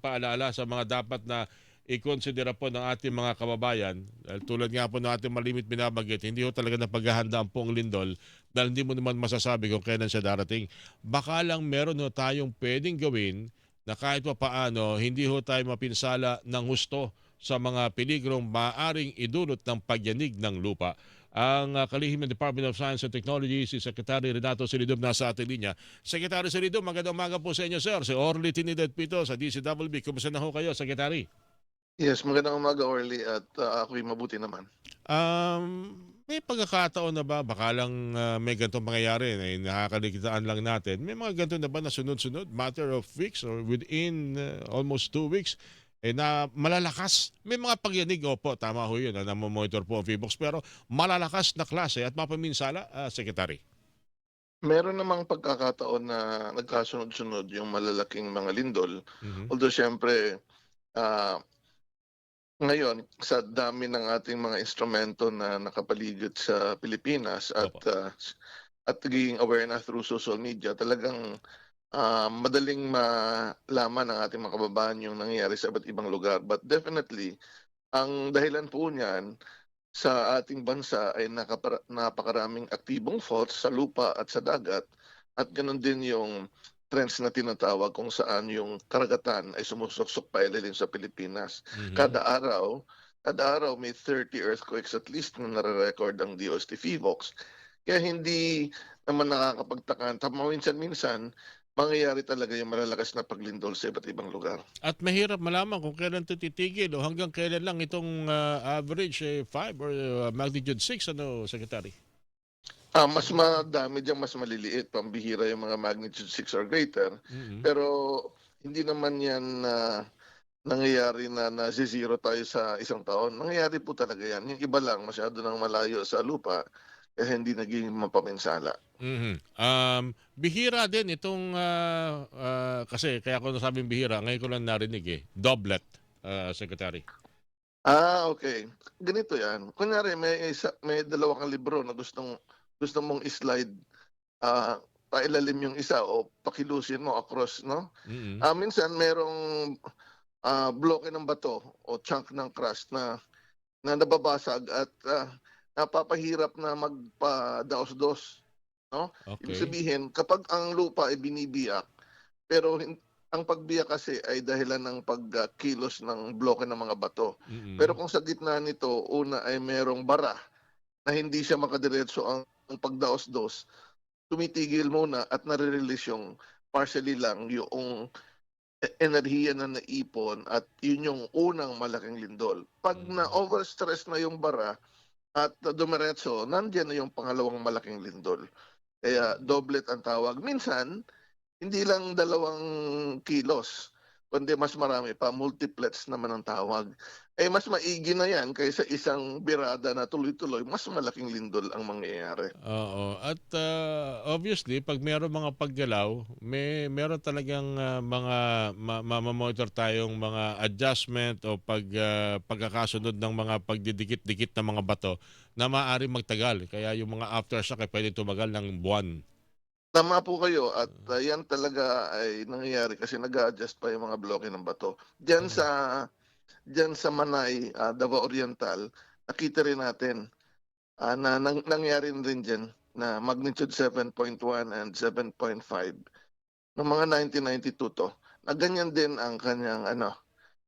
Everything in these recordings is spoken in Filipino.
paalala sa mga dapat na i-considera po ng ating mga kababayan. Dahil tulad nga po ng ating malimit binabanggit, hindi ho talaga napaghahanda ang pong lindol dahil hindi mo naman masasabi kung kailan siya darating. Baka lang meron ho tayong pwedeng gawin na kahit pa paano, hindi ho tayo mapinsala ng husto sa mga peligrong maaring idulot ng pagyanig ng lupa. Ang uh, kalihim ng Department of Science and Technology, si Secretary Renato Silidum nasa ating linya. Secretary Silidum, magandang umaga po sa inyo, sir. Si Orly Tinidad Pito sa DCWB. Kumusta na ho kayo, Secretary? Yes, magandang umaga, Orly, at uh, ako'y mabuti naman. Um, may pagkakataon na ba, baka lang uh, may ganitong mangyayari, na nakakalikitaan lang natin, may mga ganito na ba na sunod-sunod, matter of weeks or within uh, almost two weeks, eh, na malalakas. May mga pagyanig, opo, tama ho yun, na namomonitor po ang VBOX, pero malalakas na klase at mapaminsala, uh, Secretary. Meron namang pagkakataon na nagkasunod-sunod yung malalaking mga lindol. Mhm. Although syempre, ah, ngayon, sa dami ng ating mga instrumento na nakapaligid sa Pilipinas at Opo. ah, at nagiging aware na through social media, talagang ah, madaling malaman ng ating mga kababayan yung nangyayari sa iba't ibang lugar. But definitely, ang dahilan po niyan sa ating bansa ay nakapara- napakaraming aktibong faults sa lupa at sa dagat at ganun din yung trends na tinatawag kung saan yung karagatan ay sumusuksok pa ilalim sa Pilipinas. Mhm. Kada araw, kada araw may 30 earthquakes at least na nare-record ang DOST FIVOX. Kaya hindi naman nakakapagtaka. Minsan-minsan, mangyayari talaga yung malalakas na paglindol sa iba't ibang lugar. At mahirap malaman kung kailan ito titigil o hanggang kailan lang itong uh, average 5 or uh, magnitude 6, ano, Secretary? Ah, mas madami diyan, mas maliliit, pambihira yung mga magnitude 6 or greater. Mhm. Pero hindi naman yan na nangyayari na na zero tayo sa isang taon. Nangyayari po talaga yan. Yung iba lang, masyado nang malayo sa lupa, kaya hindi naging mapaminsala. Mhm. Um, bihira din itong, ah, ah, kasi kaya ko nasabing bihira, ngayon ko lang narinig eh, doblet, ah, Secretary. Ah, okay. Ganito yan. Kunyari, may, isa, may dalawa kang libro na gustong, gusto mong slide ah pailalim yung isa o pakilusin mo across, no? Mhm. Ah, minsan merong ah, bloke ng bato o chunk ng crust na na nababasag at ah, napapahirap na magpa-daos-dos. Ibig Okay. sabihin, kapag ang lupa ay binibiyak, pero ang pagbiyak kasi ay dahilan ng pagkilos ng bloke ng mga bato. Mhm. Pero kung sa gitna nito, una ay merong bara na hindi siya makadiretso ang, ang pagdaos-dos, tumitigil muna at nare-release yung partially lang yung e- enerhiya na naipon at yun yung unang malaking lindol. Pag Mm. na overstress na yung bara at dumiretso, nandiyan na yung pangalawang malaking lindol. Kaya doblet ang tawag. Minsan, hindi lang dalawang kilos, kundi mas marami pa, multiplets naman ang tawag. Eh mas maigi na yan kaysa isang birada na tuloy-tuloy, mas malaking lindol ang mangyayari. Oo. At ah, obviously, pag meron mga paggalaw, may meron talagang ah, mga ma- mamamonitor tayong mga adjustment o pag ah, pagkakasunod ng mga pagdidikit-dikit na mga bato na maaari magtagal. Kaya yung mga aftershock ay pwede tumagal ng buwan. Tama po kayo at uh, yan talaga ay nangyayari kasi nag-adjust pa yung mga bloke ng bato. Diyan Mm. sa diyan sa Manay, uh, Davao Oriental, nakita rin natin ah, na nang, nangyari rin diyan na magnitude 7.1 and 7.5 noong mga 1992 to. Na ganyan din ang kanyang ano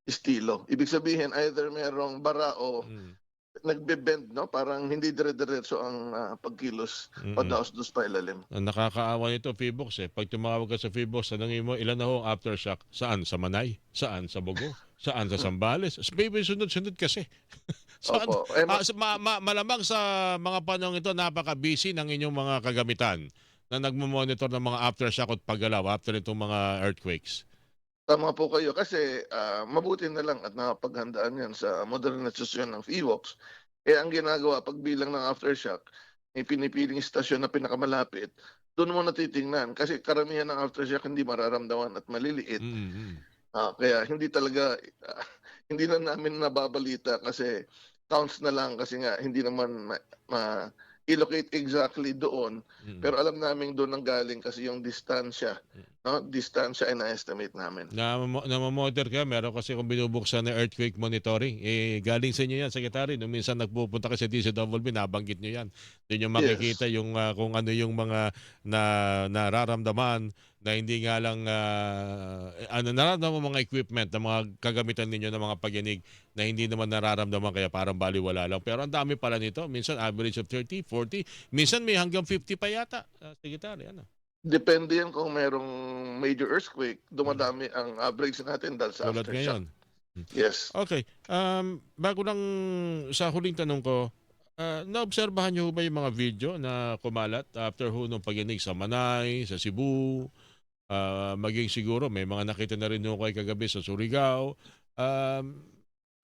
estilo. Ibig sabihin either merong bara o Mm. Nagbe-bend no parang hindi dire-diretso ang ah, pagkilos Mm. padaos-dos pa ilalim. Ang nakakaawa nito, Fibox eh. Pag tumawag ka sa Fibox, tanongin mo, ilan na ho ang aftershock? Saan? Sa Manay? Saan? Sa Bogo? Saan? Sa Sambales? Baby, sunod-sunod kasi. Saan? Opo. Eh, ma- Ah, ma- ma- malamang sa mga panahon ito, napaka-busy ng inyong mga kagamitan na nagmo-monitor ng mga aftershock at paggalaw after itong mga earthquakes. Tama po kayo kasi ah, mabuti na lang at nakapaghandaan yan sa modernisasyon ng FIVOX. Eh ang ginagawa pagbilang ng aftershock, may pinipiling istasyon na pinakamalapit, doon mo natitingnan kasi karamihan ng aftershock hindi mararamdaman at maliliit. Mm-hmm. Ah, kaya hindi talaga ah, hindi na namin nababalita kasi counts na lang kasi nga hindi naman ma, ma- i-locate exactly doon Mm-hmm. pero alam namin doon ang galing kasi yung distansya no, distansya ay na-estimate namin. Na, namamonitor ka, meron kasi kung binubuksan na earthquake monitoring. Eh, galing sa inyo yan, Secretary. Nung minsan nagpupunta ka sa DCWB, nabanggit nyo yan. Doon yung makikita yung ah, kung ano yung mga na, nararamdaman na hindi nga lang ah, ano nararamdaman mga equipment na mga kagamitan ninyo ng mga pagyanig na hindi naman nararamdaman kaya parang baliwala lang. Pero ang dami pala nito. Minsan average of 30, 40. Minsan may hanggang 50 pa yata. Uh, Secretary, ano? Depende yan kung merong major earthquake, dumadami ang average natin dahil sa Tulad aftershock. ngayon. Yes. Okay. Um, bago lang sa huling tanong ko, ah, naobserbahan niyo ba yung mga video na kumalat after ho nung pagyanig sa Manay, sa Cebu, ah, maging siguro may mga nakita na rin ho kayo kagabi sa Surigao. Um,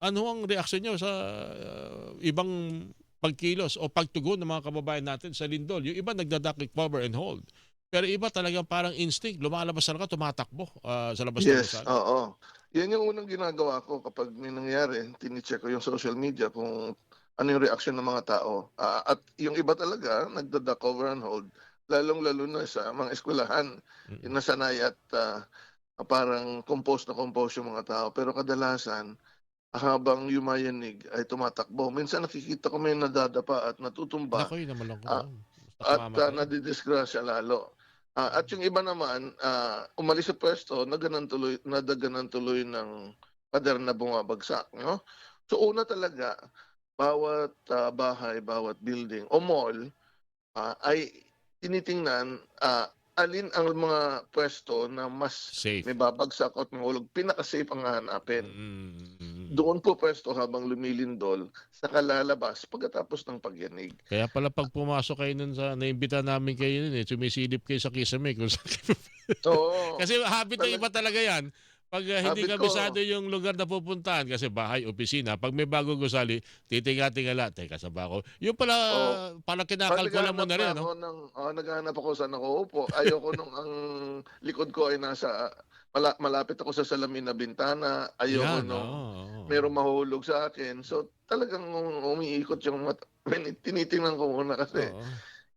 ano ang reaksyon niyo sa ah, ibang pagkilos o pagtugon ng mga kababayan natin sa lindol? Yung iba nagdadakik cover and hold. Pero iba talagang parang instinct, lumalabas talaga, tumatakbo ah, sa labas ng Yes, oo. Yan yung unang ginagawa ko kapag may nangyari, tinicheck ko yung social media kung ano yung reaction ng mga tao. Ah, at yung iba talaga, nagdada cover and hold, lalong-lalo na sa mga eskwelahan, Mm. yung nasanay at ah, parang compose na compose yung mga tao. Pero kadalasan, habang yumayanig ay tumatakbo. Minsan nakikita ko may nadadapa at natutumba Naku, yun. Ah, Basta at uh, nadidisgrasya lalo. Ah, at yung iba naman, ah, umalis sa pwesto, naganan tuloy, nadaganan tuloy ng pader na bumabagsak. No? So una talaga, bawat ah, bahay, bawat building o mall ah, ay tinitingnan ah, alin ang mga pwesto na mas Safe. may babagsak at mahulog. Pinaka-safe ang hahanapin. Mm. Doon po pwesto habang lumilindol sa kalalabas pagkatapos ng pagyanig. Kaya pala pag pumasok kayo nun sa, naimbita namin kayo nun eh, sumisilip kayo sa kisame. Kung sa, Oo. kasi habit ng iba talaga yan. Pag uh, hindi Habit ko. kabisado yung lugar na pupuntahan, kasi bahay, opisina, pag may bagong gusali, titinga-tingala, teka sa bako. Yung pala, Oo. pala kinakalkula mo na rin, no? ng, oh, naghahanap ako saan ako upo. Ayoko nung ang likod ko ay nasa, mala, malapit ako sa salamin na bintana. Ayoko nung oo, oo. merong mahulog sa akin. So talagang umiikot yung mat- tinitingnan ko muna kasi Oo.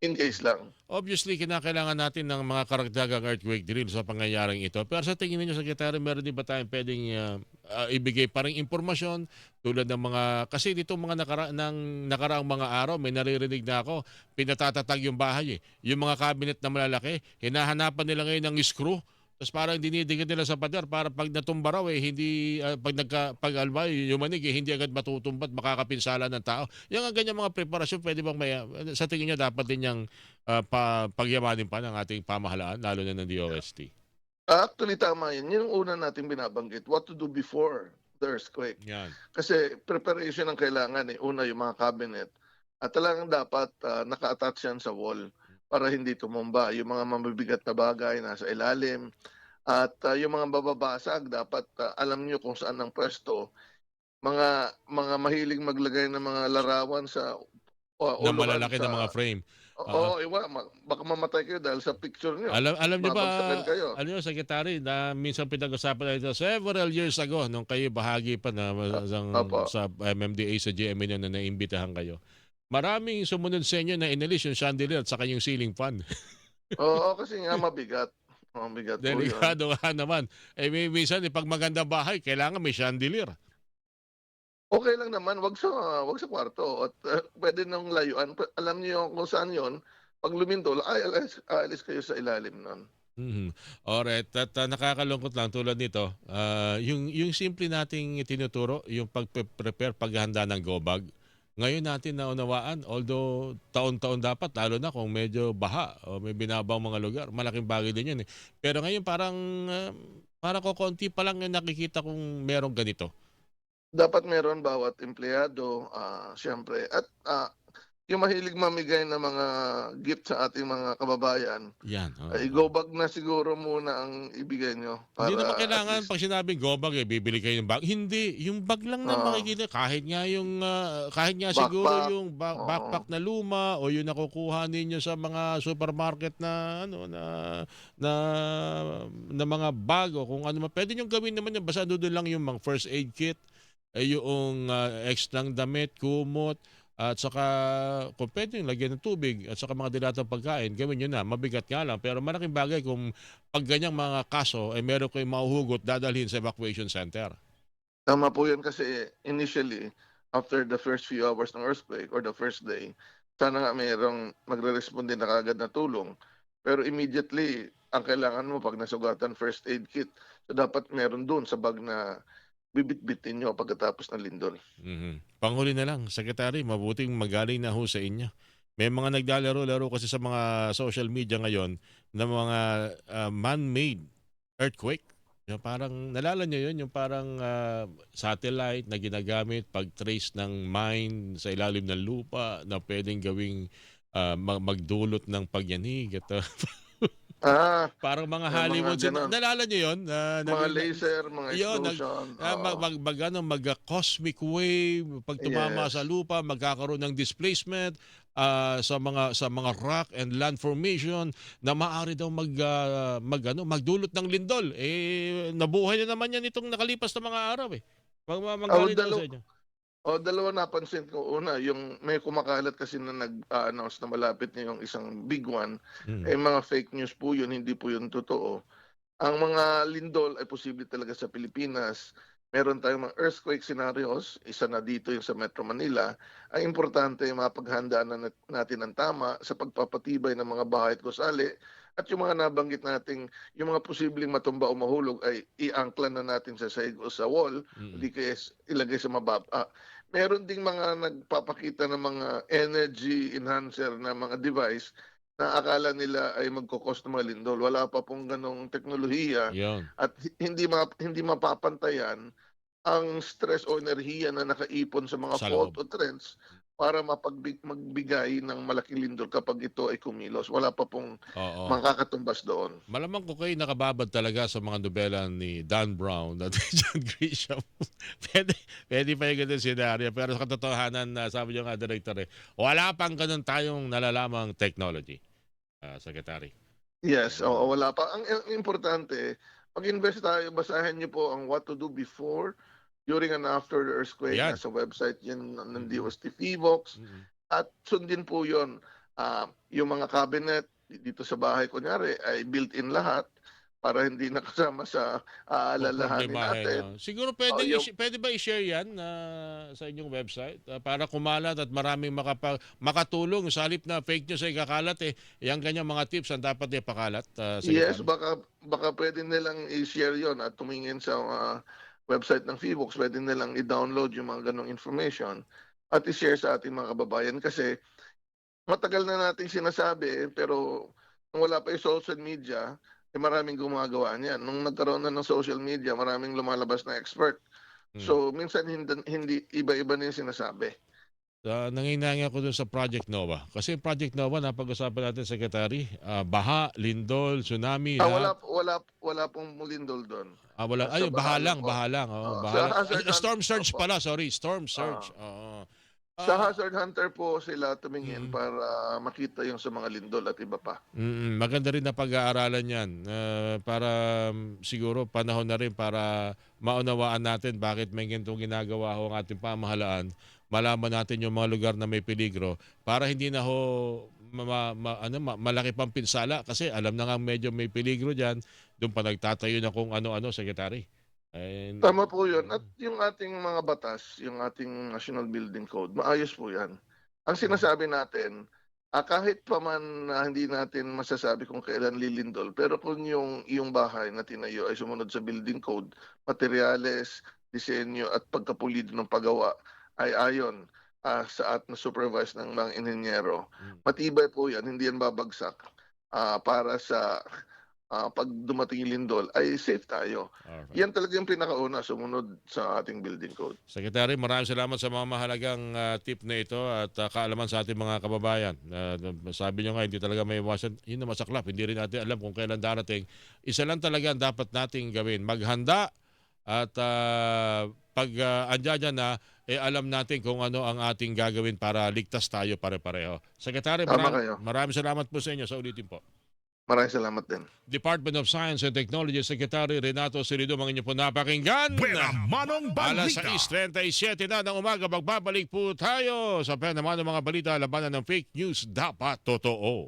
in case lang. Obviously, kinakailangan natin ng mga karagdagang earthquake drill sa pangyayaring ito. Pero sa tingin ninyo, Secretary, meron din ba tayong pwedeng ah, ah, ibigay pa rin impormasyon tulad ng mga... Kasi dito mga nakara, ng nakaraang mga araw, may naririnig na ako, pinatatatag yung bahay eh. Yung mga cabinet na malalaki, hinahanapan nila ngayon ng screw. Tapos parang dinidikit nila sa pader para pag natumba raw eh, hindi, ah, pag nagka, pag alba, yumanig eh, hindi agad matutumbat, makakapinsala ng tao. Yung ang ganyan mga preparasyon, pwede bang may, ah, sa tingin nyo dapat din yung ah, pa, pagyamanin pa ng ating pamahalaan, lalo na ng DOST. Actually, tama yun. Yun ang una natin binabanggit. What to do before the earthquake. Yan. Kasi preparation ang kailangan eh. Una, yung mga cabinet. At talagang dapat ah, naka-attach yan sa wall para hindi tumumba. Yung mga mabibigat na bagay nasa ilalim. At ah, yung mga bababasag, dapat ah, alam nyo kung saan ang pwesto. Mga mga mahilig maglagay ng mga larawan sa uh, Na malalaki na mga frame. Oo, iwa, ma- baka mamatay kayo dahil sa picture nyo. Alam, alam nyo ba, kayo. alam nyo, Secretary, na minsan pinag-usapan na ito several years ago, nung kayo bahagi pa na sa, Opo. sa MMDA, sa GMA na naimbitahan kayo. Maraming sumunod sa inyo na inalis yung chandelier at saka yung ceiling fan. Oo, kasi nga mabigat. Mabigat po yun. Delikado nga naman. Eh, may- minsan, eh, pag magandang bahay, kailangan may chandelier. Okay lang naman, wag sa wag sa kwarto at uh, pwede nang layuan. Alam niyo kung saan 'yon. Pag lumindol, ay alis, alis kayo sa ilalim nun. Mhm. Alright, at uh, nakakalungkot lang tulad nito, ah, yung yung simple nating tinuturo, yung pag-prepare, paghahanda ng go bag. Ngayon natin naunawaan, although taon-taon dapat, lalo na kung medyo baha o may binabang mga lugar, malaking bagay din yun eh. Pero ngayon parang, ah, parang kokonti pa lang yung nakikita kung merong ganito. Dapat meron bawat empleyado, ah siyempre. At ah, yung mahilig mamigay ng mga gift sa ating mga kababayan, Yan. oo. ay go bag na siguro muna ang ibigay nyo. Hindi naman at kailangan least- pag sinabing go bag eh, bibili kayo ng bag. Hindi, yung bag lang na Oo. makikita kahit nga yung ah, kahit nga Backpack. siguro yung ba- Oo. backpack na luma o yung nakukuha ninyo sa mga supermarket na ano na na na mga bag o kung ano man. Pwede nyo gawin naman yung basta doon lang yung mga first aid kit, eh, yung uh, extrang damit, kumot, At saka kung pwede lagyan ng tubig at saka mga dilatang pagkain, gawin nyo na. Mabigat nga lang. Pero malaking bagay kung pag ganyang mga kaso, ay meron kayong mahuhugot, dadalhin sa evacuation center. Tama po yun kasi initially, after the first few hours ng earthquake or the first day, sana nga mayroong magre-respond din na kagad na tulong. Pero immediately, ang kailangan mo pag nasugatan first aid kit, so dapat meron doon sa bag na bibit-bitin nyo pagkatapos ng lindol. Mhm. Panghuli na lang, Secretary, mabuting magaling na ho sa inyo. May mga naglalaro-laro kasi sa mga social media ngayon ng mga ah, man-made earthquake. Yung parang, nalala nyo yun, yung parang ah, satellite na ginagamit pag-trace ng mine sa ilalim ng lupa na pwedeng gawing mag- magdulot ng pagyanig. At, ah, parang mga Yung mga Hollywood. sin- ganon. nalala nyo yun? Na, mga laser, mga Yun, nag- explosion. Ah, mag, mag, mag, ano, mag ah, cosmic wave pag tumama Yes. sa lupa magkakaroon ng displacement ah, sa mga sa mga rock and land formation na maaari daw mag ah, mag ano, magdulot ng lindol eh nabuhay na naman yan itong nakalipas na mga araw eh mag, mag, magaling daw dalaw- sa inyo O dalawa napansin ko. Una, yung may kumakalat kasi na nag-announce na malapit na yung isang big one. Mm. Eh mga fake news po yun, hindi po yun totoo. Ang mga lindol ay posible talaga sa Pilipinas. Meron tayong mga earthquake scenarios, isa na dito yung sa Metro Manila. Ang importante, mapaghandaan na nat- natin ng tama sa pagpapatibay ng mga bahay at gusali. At yung mga nabanggit nating, yung mga posibleng matumba o mahulog ay i-angkla na natin sa sahig o sa wall Mm. hindi kaya ilagay sa mababa. Ah, meron ding mga nagpapakita ng mga energy enhancer na mga device na akala nila ay magkukos ng mga lindol. Wala pa pong ganong teknolohiya Yun. at hi- hindi ma- hindi mapapantayan ang stress o enerhiya na nakaipon sa mga Sa fault loob. o trends para mapagbig magbigay ng malaking lindol kapag ito ay kumilos. Wala pa pong Oo. makakatumbas doon. Malamang ko kayo nakababad talaga sa mga nobela ni Dan Brown at John Grisham. pwede, pwede pa yung ganun senaryo. Pero sa katotohanan, na sabi niyo nga, Director, eh, wala pang ganun tayong nalalamang technology, ah, Secretary. Yes, oo, wala pa. Ang, ang importante, mag-invest tayo, basahin niyo po ang what to do before, during and after the earthquake. Yan. Nasa website yun ng. DOST FIVOX. Mhm. At sundin po yun, ah, yung mga cabinet dito sa bahay, kunyari, ay built-in lahat para hindi nakasama sa aalalahanin Problemahin, natin. no? Siguro pwede, Oh, yung- pwede ba i-share yan ah, sa inyong website Ah, para kumalat at maraming makapa, makatulong sa halip na fake news ay kakalat eh. Yang ganyang mga tips ang dapat ipakalat. ah, Yes, Secretary. baka baka pwede nilang i-share 'yon at tumingin sa ah, website ng Fivox, pwede nilang i-download yung mga ganong information at i-share sa ating mga kababayan kasi matagal na nating sinasabi pero kung wala pa yung social media, eh maraming gumagawa niyan. Nung nagkaroon na ng social media, maraming lumalabas na expert. Hmm. So minsan hindi, hindi iba-iba na yung sinasabi. Uh, nanginayang ako dun sa Project Nova. Kasi Project Nova, napag-usapan natin, Secretary, ah, baha, lindol, tsunami. Ah, lahat. wala wala wala pong mulindol doon. Ah, wala. Ay, baha baha lang, lang po. baha lang. Oo, Oo, baha sa lang. hazard Ah, storm hunt- surge opo. pala, sorry. Storm surge. Oo. Sa Ah, Hazard Hunter po sila tumingin Mm. para makita yung sa mga lindol at iba pa. mm, maganda rin na pag-aaralan yan. Ah, para um, siguro panahon na rin para maunawaan natin bakit may ganitong ginagawa ho ang ating pamahalaan. Malaman natin yung mga lugar na may peligro para hindi na ho ma, ma- ano, ma- malaki pang pinsala kasi alam na nga medyo may peligro dyan. Doon pa nagtatayo na kung ano-ano, Secretary. And, Tama po yun. At yung ating mga batas, yung ating National Building Code, maayos po yan. Ang sinasabi natin, ah, kahit pa man na hindi natin masasabi kung kailan lilindol, pero kung yung iyong bahay na tinayo ay sumunod sa building code, materyales, disenyo at pagkapulido ng paggawa ay ayon ah, sa at na supervise ng mga inhenyero. Mm. Matibay po yan, hindi yan babagsak ah, para sa ah, pag dumating lindol ay safe tayo. Alright. Yan talaga yung pinakauna sumunod sa ating building code. Secretary, maraming salamat sa mga mahalagang ah, tip na ito at ah, kaalaman sa ating mga kababayan. Ah, sabi nyo nga, hindi talaga may iwasan. Yun na masaklap. Hindi rin natin alam kung kailan darating. Isa lang talaga ang dapat nating gawin. Maghanda at ah, pag uh, andyan na, eh, alam natin kung ano ang ating gagawin para ligtas tayo pare-pareho. Secretary, Tama maraming, salamat po sa inyo. Sa ulitin po. Maraming salamat din. Department of Science and Technology Secretary Renato Sirido, mga inyo po napakinggan. Buena Manong Alas Balita. 6.37 na ng umaga, magbabalik po tayo sa naman ng mga balita labanan ng fake news dapat totoo.